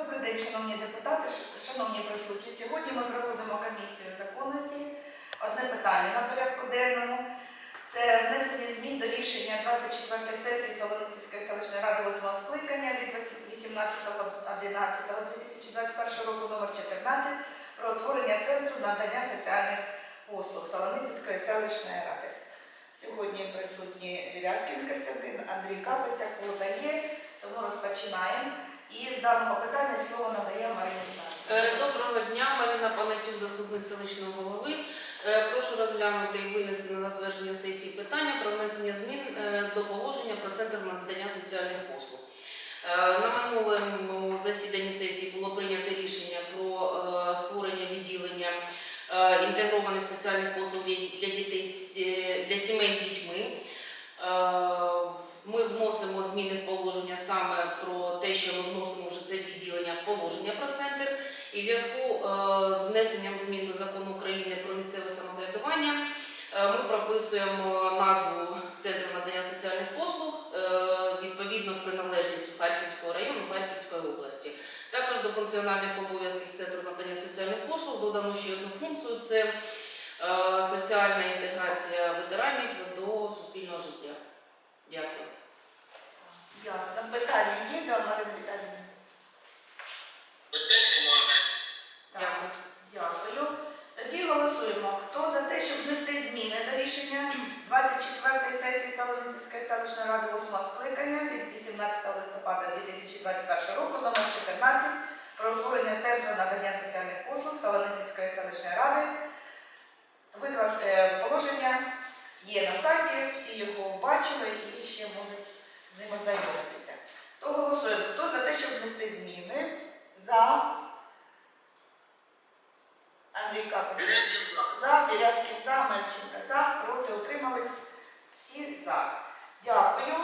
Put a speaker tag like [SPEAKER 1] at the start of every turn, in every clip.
[SPEAKER 1] Добрий день, шановні депутати, шановні присутні. Сьогодні ми проводимо комісію законності. Одне питання на порядку денному. Це внесення змін до рішення 24-ї сесії Солоницької селищної ради 8 скликання від 18.11.2021 року номер 14 про утворення центру надання соціальних послуг Солоницької селищної ради. Сьогодні присутні Вірязкін Костянтин, Андрій Капиця, Кута є, тому розпочинаємо. І з даного питання
[SPEAKER 2] Панасюк, заступник селищного голови. Е, Прошу розглянути і винести на затвердження сесії питання про внесення змін е, до положення про центр надання соціальних послуг. Е, На минулому засіданні сесії було прийнято рішення про створення відділення інтегрованих соціальних послуг для дітей для сімей з дітьми. Ми вносимо зміни в положення саме про те, що ми вносимо вже це відділення в положення про центр. І в зв'язку е, з внесенням змін до закону України про місцеве самоврядування е, ми прописуємо назву Центру надання соціальних послуг е, відповідно з приналежністю Харківського району Харківської області. Також до функціональних обов'язків Центру надання соціальних послуг додано ще одну функцію це соціальна інтеграція ветеранів до суспільного життя. Дякую.
[SPEAKER 1] Ясно. Питання є Марини Віталіївни? Дякую. Тоді голосуємо. Хто за те, щоб внести зміни до рішення 24-ї сесії Солоницької селищної ради 8 скликання від 18 листопада 2021 року номер 14 про утворення центру надання соціальних послуг Солоницької селищної ради. Виклад е, положення є на сайті, всі його бачили і ще можуть з ним ознайомитися. Андрій Капець.
[SPEAKER 3] За,
[SPEAKER 1] Вірязкін за, Мельченка за, проти утримались всі за. Дякую.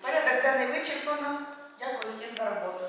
[SPEAKER 1] Порядок денний вичерпано. Дякую всім за роботу.